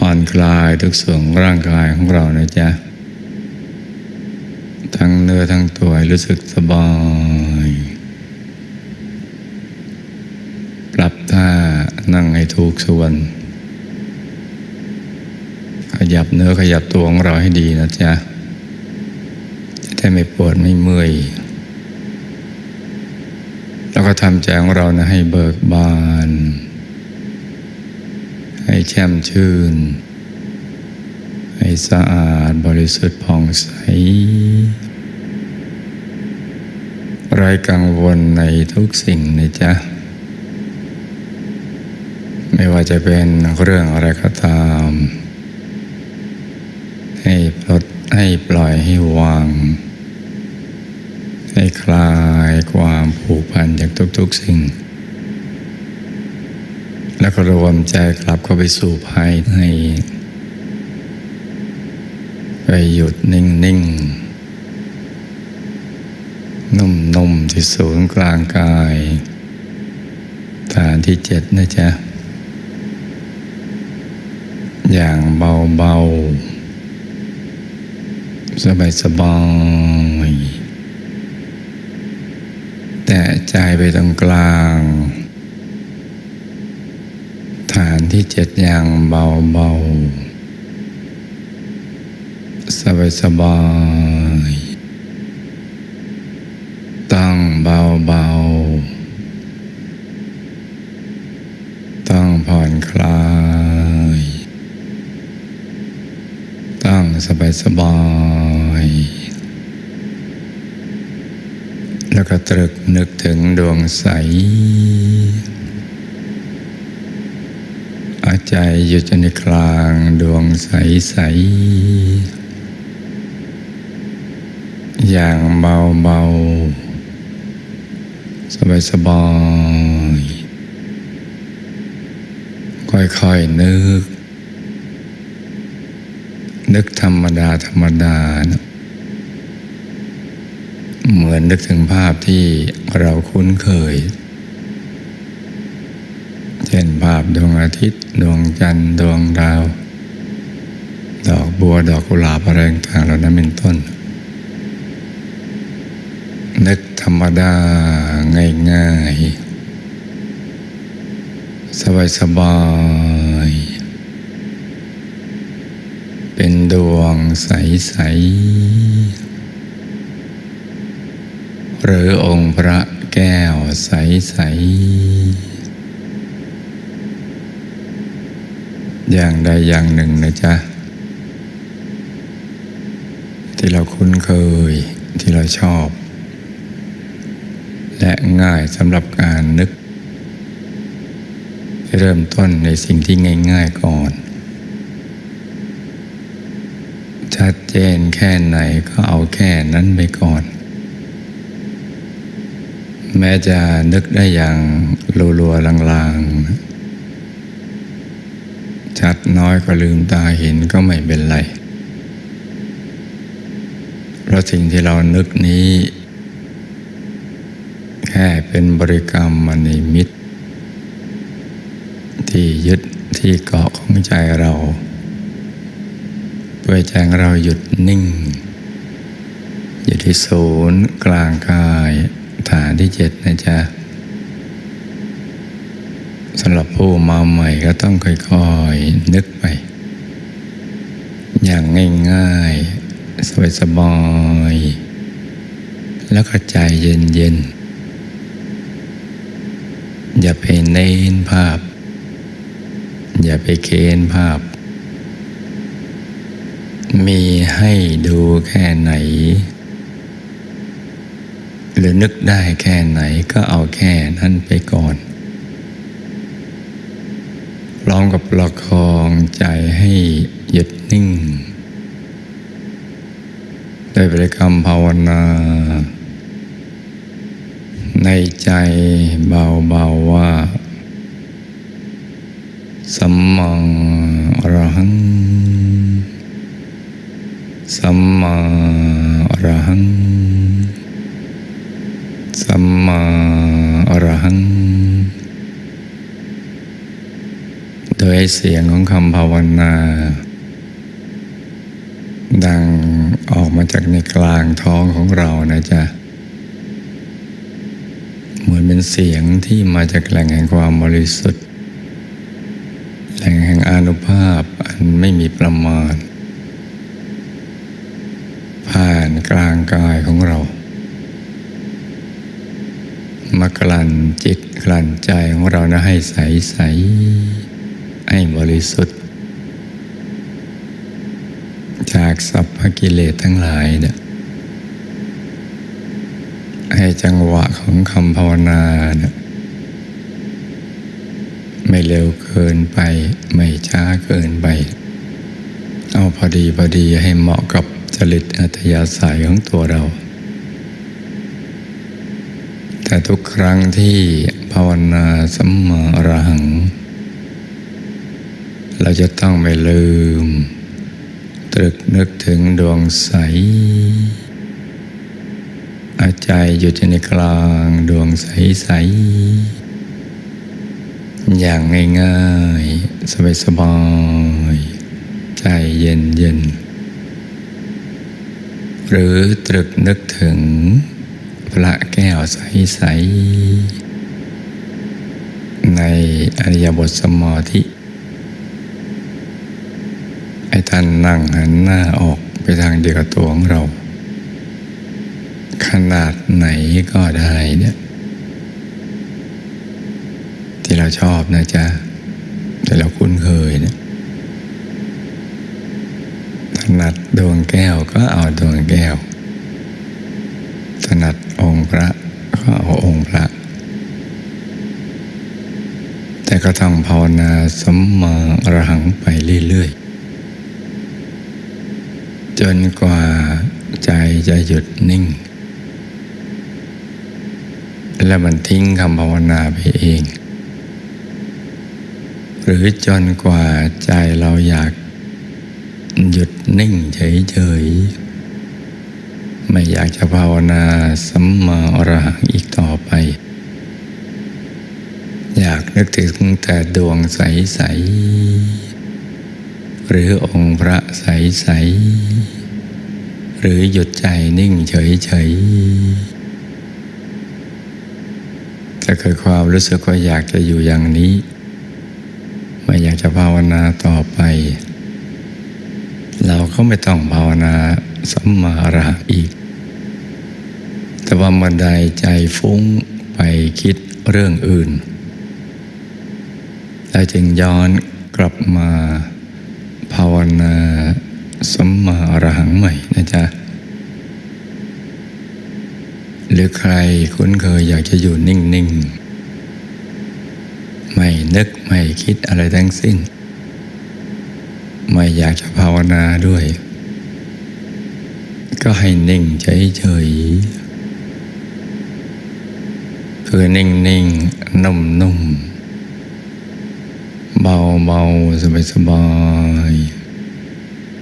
่ อนคลายทุกส่วนร่างกายของเรานะจ๊ะ ทั้งเนื้อทั้งตัวรู้สึกสบาย ปรับท่านั่งให้ถูกส่วน ขยับเนื้อขยับตัวของเราให้ดีนะจ๊ะ จะได้ไม่ปวดไม่เมื่อย แล้วก็ทำใจของเรานะให้เบิกบานให้แช่มชื่น ให้สะอาดบริสุทธิ์ผ่องใส ไร้กังวลในทุกสิ่งนะจ๊ะ ไม่ว่าจะเป็นเรื่องอะไรก็ตาม ให้ปลดให้ปล่อยให้วาง ให้คลายความผูกพันจากทุกๆสิ่ง แล้วก็รวมใจกลับเข้าไปสู่ภายใน ไปหยุดนิ่งๆนุ่มๆที่ศูนย์กลางกายฐานที่เจ็ดนะจ๊ะ อย่างเบาๆ สบายๆแต่ใจไปตรงกลาง ฐานที่เจ็ดอย่างเบาๆ สบายๆต้องเบาๆต้องผ่อนคลาย ตั้งสบายสบาย แล้วก็ตรึกนึกถึงดวงใสอาใจอยู่ในกลางดวงใสใส อย่างเบาเบาสบายสบายๆค่อยๆนึก นึกธรรมดาธรรมดานะเหมือนนึกถึงภาพที่เราคุ้นเคย เช่นภาพดวงอาทิตย์ ดวงจันทร์ดวงดาว ดอกบัวดอกกุหลาบอะไรต่างๆเหล่านั้นเป็นต้น นึกธรรมดาง่ายๆ สบายๆเป็นดวงใส ๆ หรือองค์พระแก้วใส ๆ อย่างใดอย่างหนึ่งนะจ๊ะ ที่เราคุ้นเคยที่เราชอบ และง่ายสำหรับการนึก เริ่มต้นในสิ่งที่ง่าย ๆก่อน ชัดเจนแค่ไหนก็เอาแค่นั้นไปก่อน แม้จะนึกได้อย่างลัวๆลางๆ ชัดน้อยก็ลืมตาเห็นก็ไม่เป็นไร เพราะสิ่งที่เรานึกนี้ แค่เป็นบริกรรมมณีมิตร ที่ยึดที่เกาะของใจเรา เพื่อใจของเราหยุดนิ่ง อยู่ที่ศูนย์กลางกายฐานที่เจ็ดนะจ๊ะสำหรับผู้มาใหม่ก็ต้องค่อยๆนึกไป อย่างง่ายๆ สบายๆแล้วก็ใจเย็นๆ อย่าไปเน้นภาพ อย่าไปเค้นภาพ มีให้ดูแค่ไหน หรือนึกได้แค่ไหนก็เอาแค่นั้นไปก่อนพร้อมกับประคองใจให้หยุดนิ่งด้วยบริกรรมภาวนา ในใจเบาๆว่า สัมมาอรหัง สัมมาอรหัง สัมมาอรหัง โดยเสียงของคำภาวนา ดังออกมาจากในกลางท้องของเรานะจ๊ะ เหมือนเป็นเสียงที่มาจากแหล่งแห่งความบริสุทธิ์ แหล่งแห่งอนุภาพอันไม่มีประมาณ ผ่านกลางกายของเรา มากลั่นจิตกลั่นใจของเรานะให้ใสใสให้บริสุทธิ์ จากสัพพกิเลสทั้งหลายเนี่ย ให้จังหวะของคำภาวนาเนี่ยไม่เร็วเกินไป ไม่ช้าเกินไป เอาพอดีพอดีให้เหมาะกับจริตอัธยาศัยของตัวเรา แต่ทุกครั้งที่ภาวนาสัมมาอรหัง เราจะต้องไม่ลืม ตรึกนึกถึงดวงใส อาใจอยู่ในกลางดวงใสใส ๆ อย่างง่าย ๆ สบาย ๆ ใจเย็นเย็น ๆ หรือตรึกนึกถึงพระแก้วใสใส ๆ ในอริยบทสมาธิให้ท่านนั่งหันหน้าออกไปทางเดียวกับตัวของเรา ขนาดไหนก็ได้เนี่ยที่เราชอบนะจ๊ะที่เราคุ้นเคยเนี่ยถนัดดวงแก้วก็เอาดวงแก้ว ถนัดองค์พระก็เอาองค์พระ แต่ก็ต้องภาวนาสัมมาอรหังไปเรื่อยๆ จนกว่าใจจะหยุดนิ่ง และมันทิ้งคำภาวนาไปเอง หรือจนกว่าใจเราอยากหยุดนิ่งเฉยๆ ไม่อยากจะภาวนาสัมมาอรหังอีกต่อไป อยากนึกถึงแต่ดวงใส ๆ หรือองค์พระใส ๆ หรือหยุดใจนิ่งเฉย ๆ แต่เกิดความรู้สึกว่าอยากจะอยู่อย่างนี้ ไม่อยากจะภาวนาต่อไป เราก็ไม่ต้องภาวนาสัมมาอรหังอีก แต่ว่าเมื่อใดใจฟุ้งไปคิดเรื่องอื่นเราจึงย้อนกลับมาภาวนาสัมมาอรหังใหม่นะจ๊ะ หรือใครคุ้นเคยอยากจะอยู่นิ่ง ๆ ไม่นึกไม่คิดอะไรทั้งสิ้น ไม่อยากจะภาวนาด้วย ก็ให้นิ่งเฉยๆคือนิ่ง ๆ นุ่ม ๆ เบา ๆ สบาย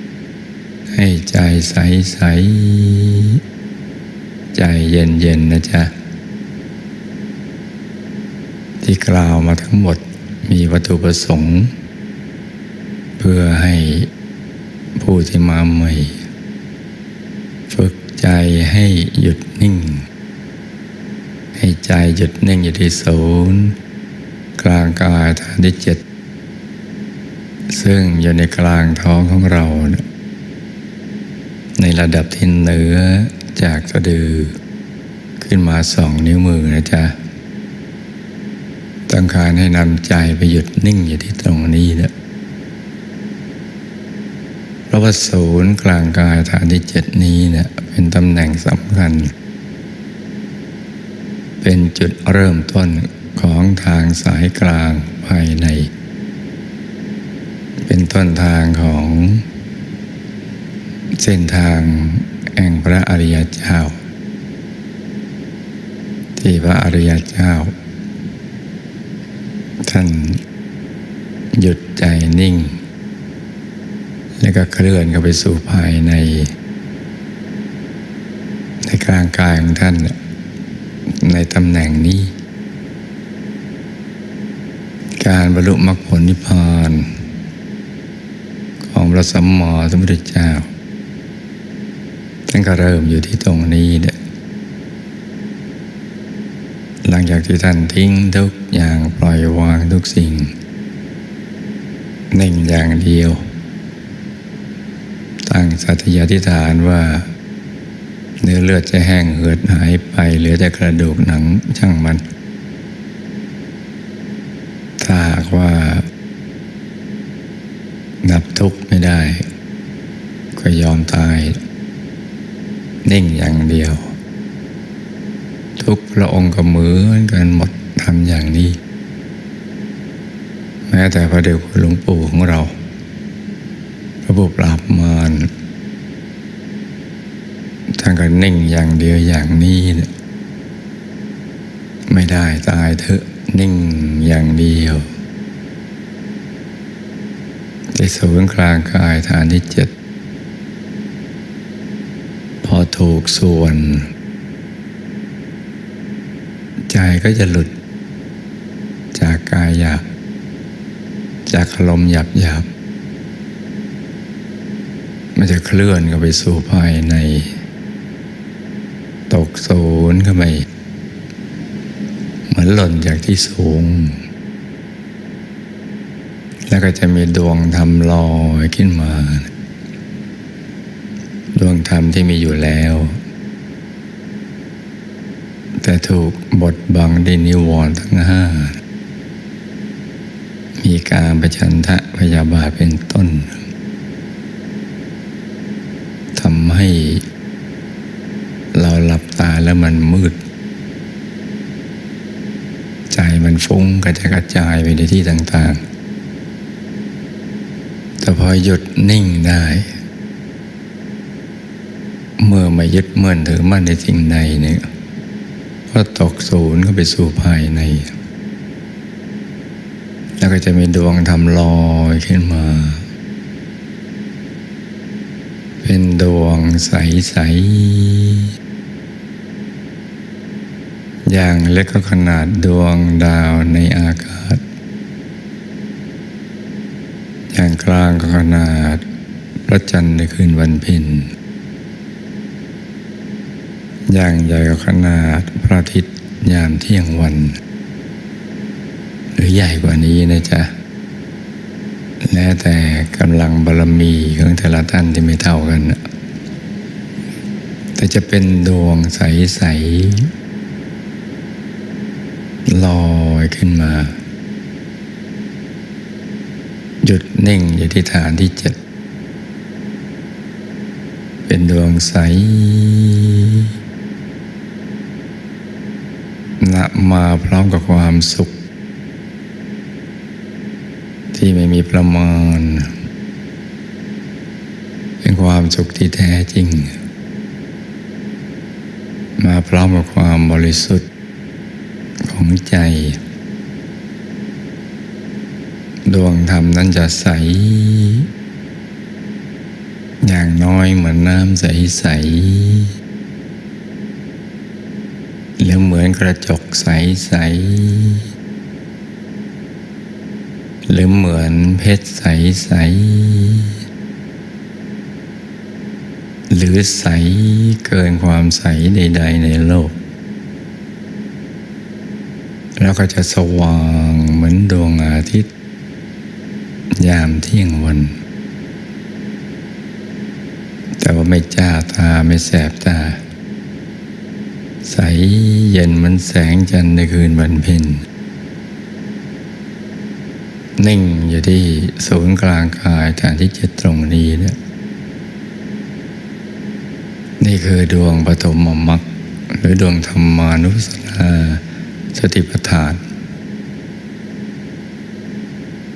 ๆ ให้ใจใส ๆ ใจเย็นๆนะจ๊ะ ที่กล่าวมาทั้งหมดมีวัตถุประสงค์ เพื่อให้ผู้ที่มาใหม่ ฝึกใจให้หยุดนิ่ง ให้ใจหยุดนิ่งอยู่ที่ศูนย์กลางกายฐานที่เจ็ดซึ่งอยู่ในกลางท้องของเรา ในระดับที่เหนือ จากสะดือขึ้นมาสองนิ้วมือนะจ๊ะ ตั้งการให้นำใจไปหยุดนิ่งอยู่ที่ตรงนี้เนี่ยเพราะว่าศูนย์กลางกายฐานที่เจ็ดนี้เนี่ยเป็นตำแหน่งสำคัญ เป็นจุดเริ่มต้นของทางสายกลางภายใน เป็นต้นทางของเส้นทาง ห่งพระอริยเจ้า ที่พระอริยเจ้า ท่านหยุดใจนิ่ง แล้วก็เคลื่อนเข้าไปสู่ภายใน ในกลางกายของท่าน ในตำแหน่งนี้ การบรรลุมรรคผลนิพพานของพระสัมมาสัมพุทธเจ้า นก็เริ่มอยู่ที่ตรงนี้เนี่ยหลังจากที่ท่านทิ้งทุกอย่างปล่อยวางทุกสิ่งหนึ่งอย่างเดียว ตั้งสัตยาธิฐานว่า เนื้อเลือดจะแห้งเหือดหายไปเหลือแต่กระดูกหนังช่างมัน ถ้าหากว่า นับทุกข์ไม่ได้ ก็ยอมตาย นิ่งอย่างเดียว ทุกพระองค์ก็เหมือนกันหมดทำอย่างนี้ แม้แต่พระเดชคุณหลวงปู่ของเรา พระบุปราบมารท่านก็นิ่งอย่างเดียวอย่างนี้เนี่ยไม่ได้ตายเถอะนิ่งอย่างเดียวที่ศูนย์กลางกายฐานที่เจ็ด พอ ถูกส่วน ใจก็จะหลุด จากกายหยาบ จากอารมหยาบหยาบมันจะเคลื่อนเข้าไปสู่ภายใน ตกศูนย์เข้าไปเหมือนหล่นจากที่สูง แล้วก็จะมีดวงธรรมลอยขึ้นมา ธรรมที่มีอยู่แล้ว แต่ถูกบดบังดินิวรณ์ทั้งห้า มีการประชันทะพยาบาทเป็นต้นทำให้เราหลับตาแล้วมันมืด ใจมันฟุ้งกระจกระจายไปในที่ต่างๆ แต่พอหยุดนิ่งได้ เมื่อไม่ยึดมั่นถือมั่นในสิ่งใดเนี่ยก็ตกศูนย์ก็ไปสู่ภายใน แล้วก็จะมีดวงธรรมลอยขึ้นมา เป็นดวงใส ๆ อย่างเล็กก็ขนาดดวงดาวในอากาศ อย่างกลางก็ขนาดพระจันทร์ในคืนวันเพ็ญ อย่างใหญ่ก็ขนาดพระอาทิตย์ยามเที่ยงวัน หรือใหญ่กว่านี้นะจ๊ะ แล้วแต่กำลังบารมีของแต่ละท่านที่ไม่เท่ากัน แต่จะเป็นดวงใส ๆ ลอยขึ้นมา หยุดนิ่งอยู่ที่ฐานที่เจ็ดเป็นดวงใส นะมาพร้อมกับความสุข ที่ไม่มีประมาณ เป็นความสุขที่แท้จริง มาพร้อมกับความบริสุทธิ์ของใจ ดวงธรรมนั้นจะใส อย่างน้อยเหมือนน้ำใส ๆ หรือเหมือนกระจกใส ๆ หรือเหมือนเพชรใส ๆ หรือใสเกินความใสใด ๆ ในโลก แล้วก็จะสว่างเหมือนดวงอาทิตย์ ยามเที่ยงวัน แต่ว่าไม่จ้าตาไม่แสบตา ใสเย็นมันแสงจันทร์ในคืนวันเพ็ญนิ่งอยู่ที่ศูนย์กลางกายฐานที่เจ็ดตรงนี้เนี่ยนี่คือดวงปฐมมรรคหรือดวงธรรมานุสสนาสติปัฏฐาน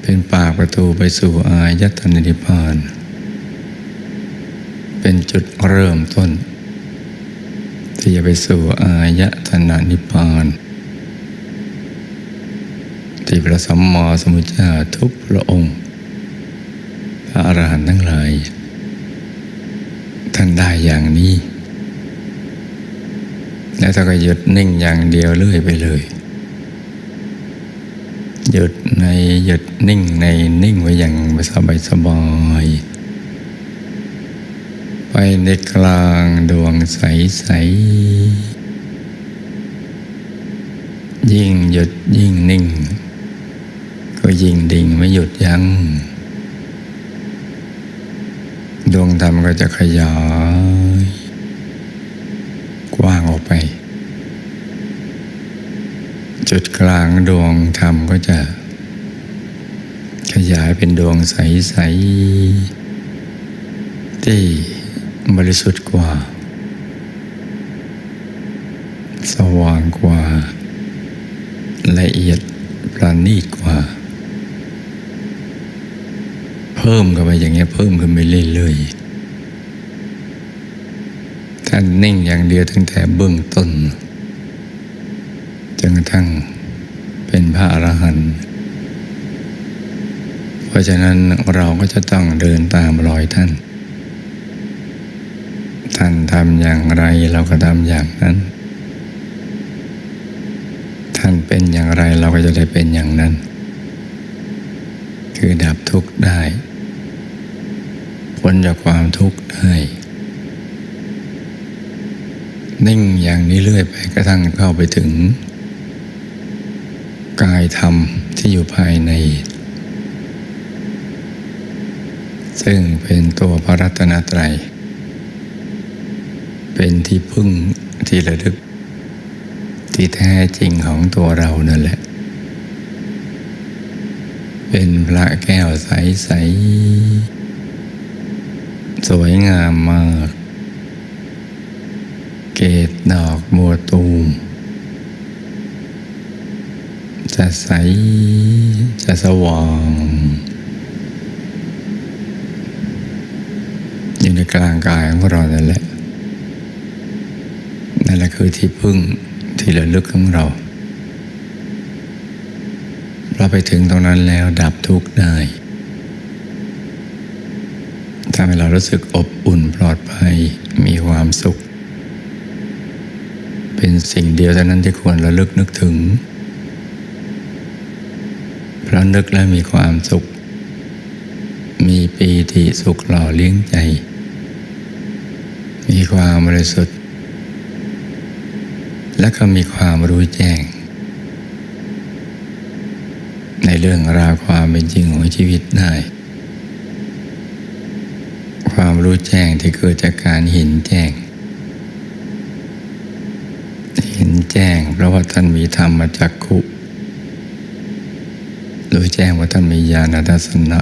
เป็นปากประตูไปสู่อายตนะนิพพาน เป็นจุดเริ่มต้น ที่จะไปสู่อายตนะนิพพาน ที่พระสัมมาสัมพุทธเจ้าทุกพระองค์ พระอรหันต์ทั้งหลาย ท่านได้อย่างนี้ แล้วถ้าก็หยุดนิ่งอย่างเดียวเรื่อยไปเลย หยุดในหยุดนิ่งในนิ่งไว้อย่างสบายสบาย ไปในกลางดวงใสใส ๆ ยิ่งหยุดยิ่งนิ่ง ก็ยิ่งดิ่งไม่หยุดยัง้ง ดวงธรรมก็จะขยาย กว้างออกไป จุดกลางดวงธรรมก็จะ ขยายเป็นดวงใส ๆ ที่ บริสุทธิ์กว่า สว่างกว่า ละเอียดประณีตกว่า เพิ่มกันไปอย่างเงี้ยเพิ่มขึ้นไปเรื่อยๆท่านนิ่งอย่างเดียวตั้งแต่เบื้องต้นจนกระทั่งเป็นพระอรหันต์เพราะฉะนั้นเราก็จะต้องเดินตามรอยท่าน ท่านทำอย่างไรเราก็ทำอย่างนั้น ท่านเป็นอย่างไรเราก็จะได้เป็นอย่างนั้น คือดับทุกข์ได้พ้นจากความทุกข์ได้นิ่งอย่างนี้เรื่อยไปกระทั่งเข้าไปถึง กายธรรมที่อยู่ภายใน ซึ่งเป็นตัวพระรัตนตรัย เป็นที่พึ่งที่ระลึก ที่แท้จริงของตัวเรานั่นแหละ เป็นพระแก้วใสๆสวยงามมาก เกตดอกบัวตูม จะใส จะสว่าง อยู่ในกลางกายของเรานั่นแหละ นั่นแหละคือที่พึ่งที่ระลึกของเราเราไปถึงตรงนั้นแล้วดับทุกข์ได้ทำให้เรารู้สึกอบอุ่นปลอดภัยมีความสุข เป็นสิ่งเดียวเท่านั้นที่ควรระลึกนึกถึงเพราะนึกแล้วมีความสุข มีปีติสุขหล่อเลี้ยงใจ มีความบริสุทธิ์ และก็มีความรู้แจ้ง ในเรื่องราวความเป็นจริงของชีวิตได้ ความรู้แจ้งที่เกิดจากการเห็นแจ้ง เห็นแจ้งเพราะว่าท่านมีธรรมจักขุรู้แจ้งว่าท่านมีญาณทัศนะ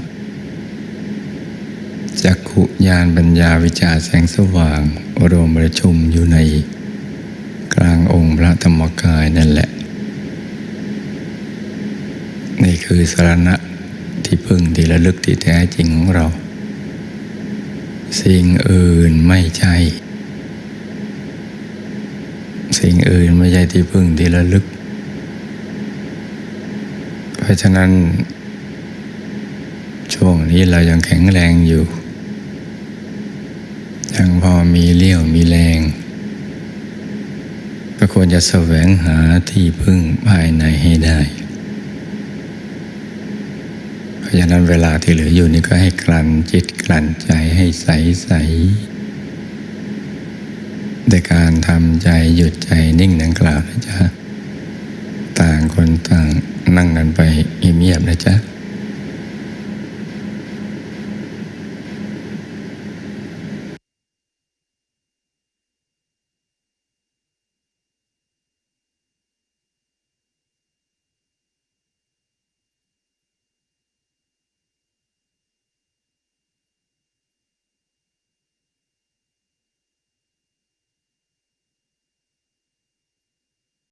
จักขุญาณปัญญาวิจารแสงสว่างรวมประชุมอยู่ใน กลางองค์พระธรรมกายนั่นแหละ นี่คือสารณะที่พึ่งที่ระลึกที่แท้จริงของเรา สิ่งอื่นไม่ใช่ สิ่งอื่นไม่ใช่ที่พึ่งที่ระลึก เพราะฉะนั้น ช่วงนี้เรายังแข็งแรงอยู่ ยังพอมีเลี้ยวมีแรง ก็ควรจะแสวงหาที่พึ่งภายในให้ได้ เพราะฉะนั้นเวลาที่เหลืออยู่นี่ก็ให้กลั่นจิตกลั่นใจให้ใสใสในการทำใจหยุดใจนิ่งดังกล่าวนะจ๊ะ ต่างคนต่างนั่งกันไปเงียบๆนะจ๊ะ